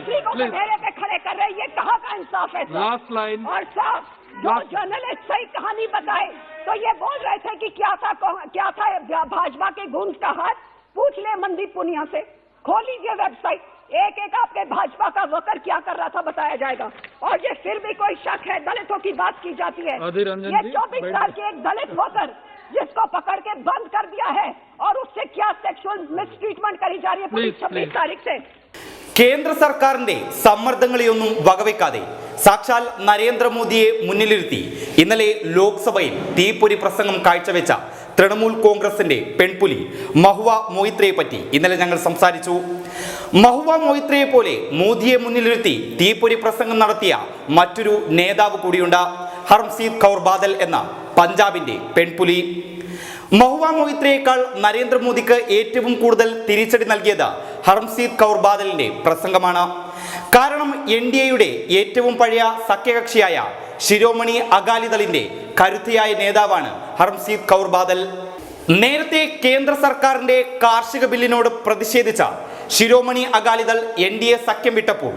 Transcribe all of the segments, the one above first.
खड़े कर रहे ये कहाँ का इंसाफ है लास्ट लाइन और साहब जो जर्नलिस्ट सही कहानी बताए तो ये बोल रहे थे कि क्या था क्या था भाजपा के गुंज का हाथ पूछ ले मनदीप पुनिया से खोल लीजिए वेबसाइट एक एक आपके भाजपा का वर्कर क्या कर रहा था बताया जाएगा और ये फिर भी कोई शक है दलितों की बात की जाती है ये चौबीस साल के एक दलित वर्कर जिसको पकड़ के बंद कर दिया है और उससे क्या सेक्सुअल मिसट्रीटमेंट करी जा रही है छब्बीस तारीख से കേന്ദ്ര സർക്കാരിന്റെ സമ്മർദ്ദങ്ങളെയൊന്നും വകവെക്കാതെ സാക്ഷാൽ നരേന്ദ്രമോദിയെ മുന്നിലിരുത്തി ഇന്നലെ ലോക്സഭയിൽ തീപ്പൊരി പ്രസംഗം കാഴ്ചവെച്ച തൃണമൂൽ കോൺഗ്രസിന്റെ പെൺപുലി മഹുവ മൊയ്ത്രയെ പറ്റി ഇന്നലെ ഞങ്ങൾ സംസാരിച്ചു മഹുവ മൊയ്ത്രയെ പോലെ മോദിയെ മുന്നിലിരുത്തി തീപ്പൊരി പ്രസംഗം നടത്തിയ മറ്റൊരു നേതാവ് കൂടിയുണ്ട് ഹർംസീത് കൗർ ബാദൽ എന്ന പഞ്ചാബിന്റെ പെൺപുലി മഹുവ മൊയ്ത്രിയേക്കാൾ നരേന്ദ്രമോദിക്ക് ഏറ്റവും കൂടുതൽ തിരിച്ചടി നൽകിയത് ഹർംസീത് കൗർ ബാദലിന്റെ പ്രസംഗമാണ് കാരണം എൻ ഡി എയുടെ ഏറ്റവും പഴയ സഖ്യകക്ഷിയായ ശിരോമണി അകാലിദളിന്റെ കരുത്തിയായ നേതാവാണ് ഹർംസീത് കൗർ ബാദൽ നേരത്തെ കേന്ദ്ര സർക്കാരിന്റെ കാർഷിക ബില്ലിനോട് പ്രതിഷേധിച്ച Shiromani Akali Dal N D A സഖ്യം വിട്ടപ്പോൾ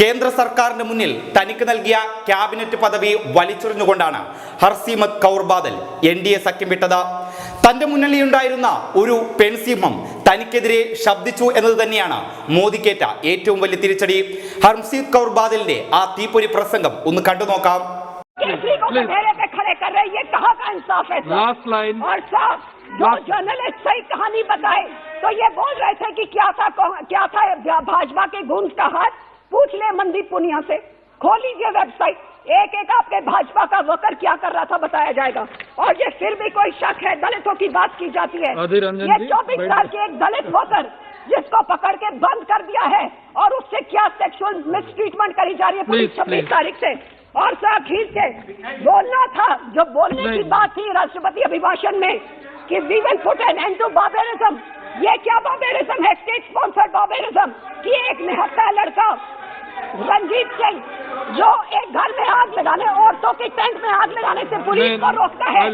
കേന്ദ്ര സർക്കാരിന് മുന്നിൽ തനിക്ക് നൽകിയ ക്യാബിനറ്റ് പദവി വലിച്ചെറിഞ്ഞുകൊണ്ടാണ് Harsimrat Kaur Badal N D A സഖ്യം വിട്ടത് તંદ મુનલી ഉണ്ടായിരുന്ന ഒരു പെൻസിപ്പം തനിക്കെതിരെ ശബ്ദിച്ചു എന്നതന്നെയാണ് മോദി കേതാ ഏറ്റവും വലിയ तिर เฉ ടി હર્મશીત कौर બાદલે આ ટીપરી પ્રસંગ ઉન കണ്ടു നോക്കാം प्लीज મેરે પર ખડે કર રહે યે કહા કા ઇન્સાફ હે लास्ट લાઈન આ સાફ જો ચાને લે છઈ કહાની બતાય તો યે બોલ રહે છે કે ક્યા થા ક્યા થા ભાજબા કે ઘુંસતા હર પૂછ લે મનદીપ કુનિયા સે खोल लीजिए वेबसाइट एक एक आपके भाजपा का वकर क्या कर रहा था बताया जाएगा और ये फिर भी कोई शक है दलितों की बात की जाती है ये चौबीस साल के एक दलित वकर जिसको पकड़ के बंद कर दिया है और उससे क्या सेक्सुअल मिसट्रीटमेंट करी जा रही है पुलिस छब्बीस तारीख से और सर ठीक है बोलना था जो बोलने की बात थी राष्ट्रपति अभिभाषण में कि we want put end to barbarism ये क्या बाबेरिज्म है स्टेट स्पॉन्सर्ड बाबेरिज्म कि एक निहत्ता लड़का रंजीत सिंह जो एक घर में आग लगाने औरतों के टेंट में आग लगाने से पुलिस को रोकता है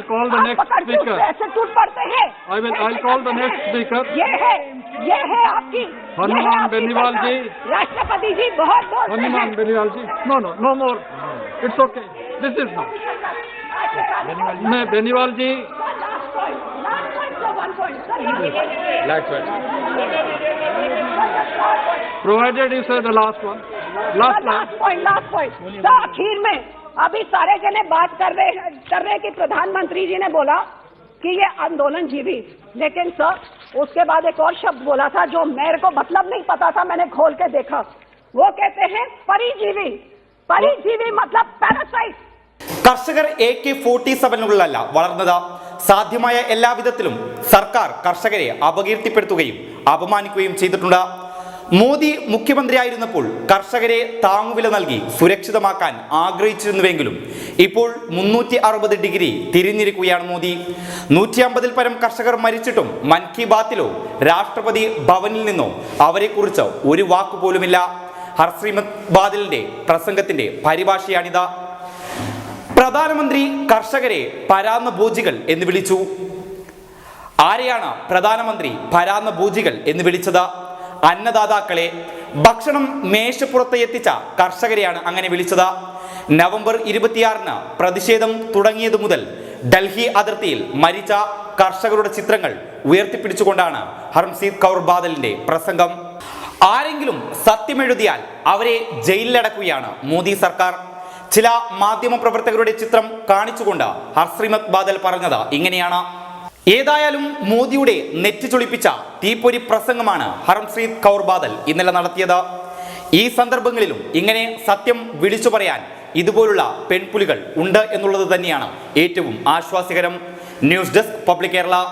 ऐसे टूट पड़ते हैं ये है ये है आपकी हनुमान बेनीवाल जी राष्ट्रपति जी बहुत बहुत Hanuman Beniwal ji no no no more it's okay this is मैं Beniwal ji provided you say the last one last last point last point तो आखिर में अभी सारे जने बात कर रहे कर रहे हैं कि प्रधानमंत्री जी ने बोला कि ये आंदोलन जीवी लेकिन सर उसके बाद एक और शब्द बोला था जो मेरे को मतलब नहीं पता था मैंने खोल के देखा वो कहते हैं परिजीवी परिजीवी मतलब पैरासाइट कर्षक ए के फोर्टी सवन वलर् साध्य सरकार कर्षक अपकीर्ति അപകീർത്തിപ്പെടുത്തുകയും മോദി മുഖ്യമന്ത്രിയായിരുന്നപ്പോൾ കർഷകരെ താങ്ങുവില നൽകി സുരക്ഷിതമാക്കാൻ ആഗ്രഹിച്ചിരുന്നുവെങ്കിലും ഇപ്പോൾ മുന്നൂറ്റി അറുപത് ഡിഗ്രി തിരിഞ്ഞിരിക്കുകയാണ് മോദി നൂറ്റി അമ്പതിൽ പരം കർഷകർ മരിച്ചിട്ടും മൻ കി ബാത്തിലോ രാഷ്ട്രപതി ഭവനിൽ നിന്നോ അവരെക്കുറിച്ച് ഒരു വാക്ക് ഹർശ്രീമത് ഹർസിമത് ബാദലിന്റെ പ്രസംഗത്തിന്റെ പരിഭാഷയാണിത് പ്രധാനമന്ത്രി കർഷകരെ പരാന്ന എന്ന് വിളിച്ചു ആരെയാണ് പ്രധാനമന്ത്രി പരാന്ന എന്ന് വിളിച്ചത് അന്നദാതാക്കളെ ഭക്ഷണം മേശപ്പുറത്ത് എത്തിച്ച കർഷകരെയാണ് അങ്ങനെ വിളിച്ചത് നവംബർ ഇരുപത്തിയാറിന് പ്രതിഷേധം തുടങ്ങിയതു മുതൽ ഡൽഹി അതിർത്തിയിൽ മരിച്ച കർഷകരുടെ ചിത്രങ്ങൾ ഉയർത്തിപ്പിടിച്ചുകൊണ്ടാണ് ഹർംസീത് കൗർ ബാദലിന്റെ പ്രസംഗം ആരെങ്കിലും സത്യമെഴുതിയാൽ അവരെ ജയിലിലടക്കുകയാണ് മോദി സർക്കാർ ചില മാധ്യമപ്രവർത്തകരുടെ ചിത്രം കാണിച്ചുകൊണ്ട് ഹർശ്രീമത് ബാദൽ പറഞ്ഞത് ഇങ്ങനെയാണ് ഏതായാലും മോദിയുടെ നെറ്റ് ചൊളിപ്പിച്ച തീപ്പൊരി പ്രസംഗമാണ് ഹർംശ്രീത് കൗർ ബാദൽ ഇന്നലെ നടത്തിയത് ഈ സന്ദർഭങ്ങളിലും ഇങ്ങനെ സത്യം വിളിച്ചു പറയാൻ ഇതുപോലുള്ള പെൺപുലികൾ ഉണ്ട് എന്നുള്ളത് തന്നെയാണ് ഏറ്റവും ആശ്വാസകരം ന്യൂസ് ഡെസ്ക് പബ്ലിക് കേരള